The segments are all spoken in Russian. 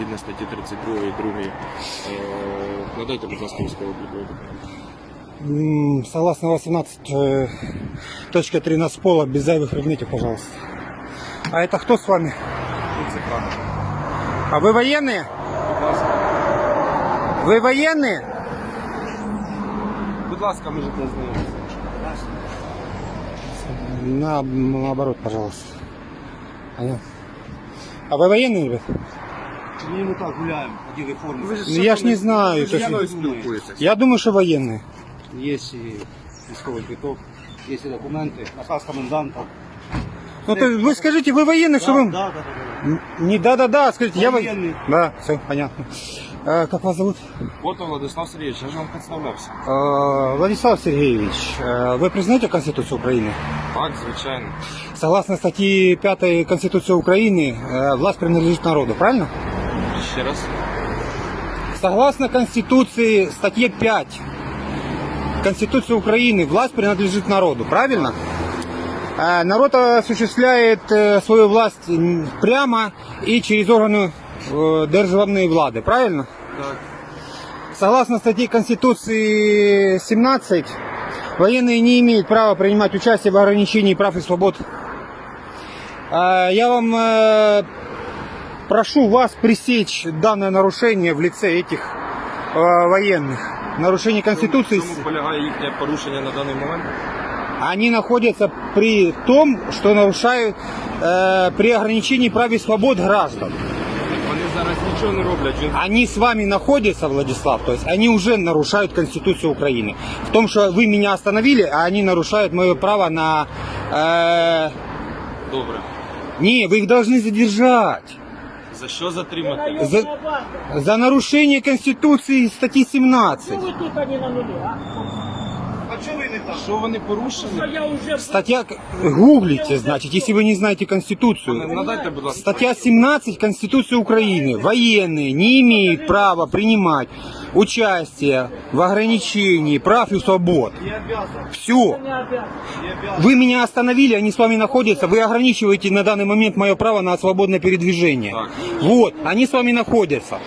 згідно статті 32 і 2. Е, надайте, будь ласка, військовий обліковий документ. М, Согласно 18.3 на пола, без зайвых предметов, пожалуйста. А это кто с вами? ТЦК. А вы военные? Будь ласка. Вы военные? Будь ласка, можете ознайомитися. На, наоборот, пожалуйста. Понятно. А вы военные, ребят? Ні, ми так гуляємо, оділи форму. Ну, я ж не знаю. Ви то ж есть- мною спілкуєтеся. Я думаю, что военные. Є і військовий квиток, є і документи, наказ коменданта. Ну, то вы скажите, вы военные, что вы... Да, да, да, да. Не, да-да-да, скажите, я военный. Военный. Да, все, понятно. А, как вас зовут? Ото Владислав Сергійович, я ж вам представлявся. А, Владислав Сергеевич, а, вы признаете Конституцию Украины? Так, звичайно. Согласно статье 5 Конституции Украины, э, власть принадлежит народу, правильно? Ще раз. Согласно Конституции, статье 5 Конституции Украины, власть принадлежит народу, правильно? Э, Народ осуществляет э, свою власть прямо и через органы э, державной влады, правильно? Так. Согласно статье Конституции 17, военные не имеют права принимать участие в ограничении прав и свобод. А, Я вам э, прошу вас пресечь данное нарушение в лице этих э, военных. Нарушение Конституции. В чому полягає їхнє порушення на даний момент? Они находятся при том, что нарушают э, при ограничении прав и свобод граждан. Вони зараз нічого не роблять. Він Они с вами находятся, Владислав, то есть они уже нарушают Конституцию Украины. В том, что вы меня остановили, а они нарушают мое право на... э, добре. Не, вы их должны задержать. За що затримати? За, за нарушение Конституции статьи 17. Чего вы тут они на нуле, а? Не? Що вони порушили? Я. Статья... Гуглите, значит, если вы не знаете Конституцию. Надайте, будь ласка. Статья 17 Конституции Украины. Военные не имеют права принимать участие в ограничении прав и свобод. Не обязан, Все. Не обязан. не обязан. Вы меня остановили, они с вами находятся. Вы ограничиваете на данный момент мое право на свободное передвижение. Так. Вот, они с вами находятся.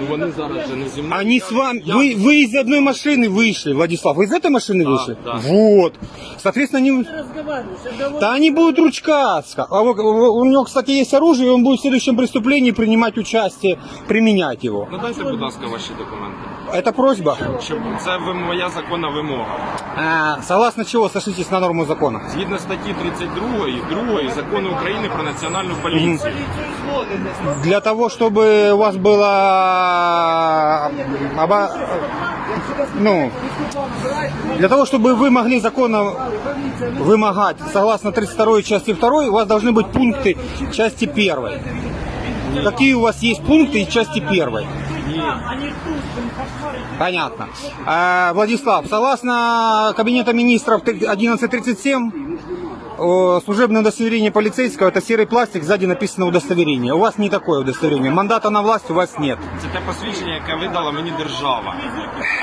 Ну вони зараз же не зі мною. Они Я- с вами. я- Вы, вы из одной машины вышли, Владислав. Вы из этой машины Да, вышли? да. Вот. Соответственно, они. Ты разговариваешь, это вот... Да они будут ручкаться. А вот, у него, кстати, есть оружие, и он будет в следующем преступлении принимать участие, применять его. Надайте, будь ласка, ваші документи. Это просьба. Щоб це ви- моя законна вимога. А, согласно чего сошлитесь на норму закона? Згідно статті 32 і 2 закону України про національну поліцію. Для того, чтобы у вас было оба- ну, для того, чтобы вы могли законно вымогать, согласно 32 части 2, у вас должны быть пункты части 1. Какие у вас есть пункты из части 1? Они тут, блин, кошмарят. Понятно. А, Владислав, согласно Кабинета министров 1137, о, служебное удостоверение полицейского это серый пластик, сзади написано удостоверение. У вас не такое удостоверение. Мандата на власть у вас нет. Це те посвідчення, яке видала мені держава.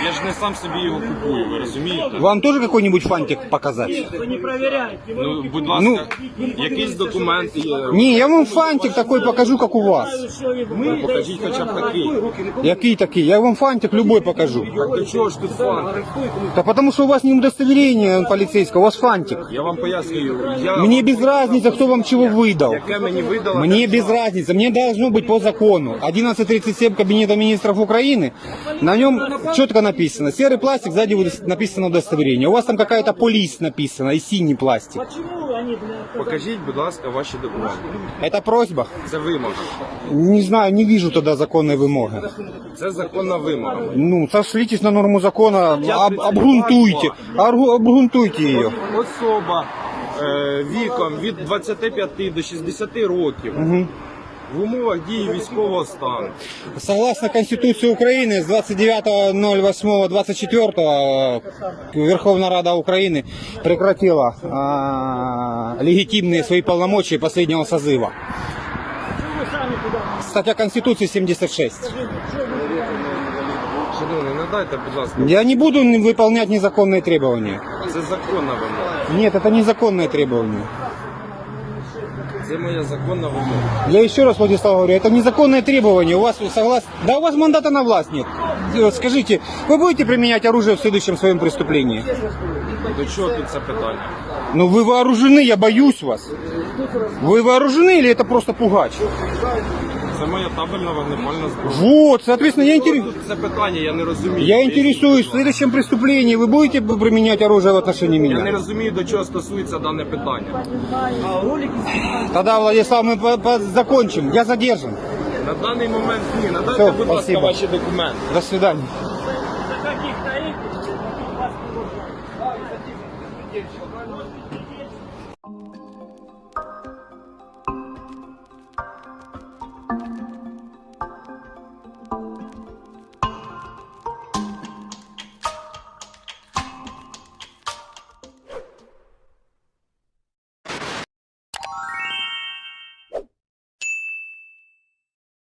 Я ж не сам собі його купую, ви розумієте? Вам тоже какой-нибудь фантик показать? Вы не проверяете. Вы Ну, будь ласка, якісь документи є. Не, я вам фантик такой покажу, как у вас. что вы Ну, Покажіть хоча б такий. Який такие? Я вам фантик любой покажу. Так до чого ж тут фан? Да потому что у вас не удостоверение полицейского, у вас фантик. Я вам пояснюю, я Мне без разницы, кто вам чего выдал. яке мені видала Мне без держава. разницы, мне должно быть по закону. 1137 Кабинета министров Украины, на нем четко написано, серый пластик, сзади удос- написано удостоверение. У вас там какая-то полис написана и синий пластик. Почему они, блядь, Покажіть, будь ласка, ваші документи. Это просьба? Це вимога. Не знаю, не вижу тогда законной вымоги. Це законна вимога. Ну, сошлитесь на норму закона, об- обгрунтуйте, Аргу- обгрунтуйте ее. Особа е, віком від 25 до 60 років в умовах дії військового стану. Согласно Конституции Украины с 29.08.24 Верховная Рада Украины прекратила а, легитимные свои полномочия последнего созыва. Почему вы сами туда? Статья Конституции 76. Шановний, надайте, будь ласка, Я не буду выполнять незаконные требования. це законна вимога. Нет, это незаконные требования. Це моя законна вимога. Я еще раз, Владислав говорю, это незаконное требование. У вас соглас... Да у вас мандата на власть нет. Э, Скажите, вы будете применять оружие в следующем своем преступлении? До чого тут це питання? Ну вы вооружены, я боюсь вас. Вы вооружены или это просто пугач? Це моя табельна вогнепальна зброя. Вот, соответственно, я інтересуюсь. Ну, це питання, я не розумію. Я интересуюсь, в следующем преступлении вы будете применять оружие в отношении меня? Я не меня? розумію, до чого стосується дане питання. Тогда, Владислав, мы по- по- закончим. Я задержан. На данный момент ні. Надайте, Всё, будь ласка, спасибо. ваші. До свидания. таких наивных,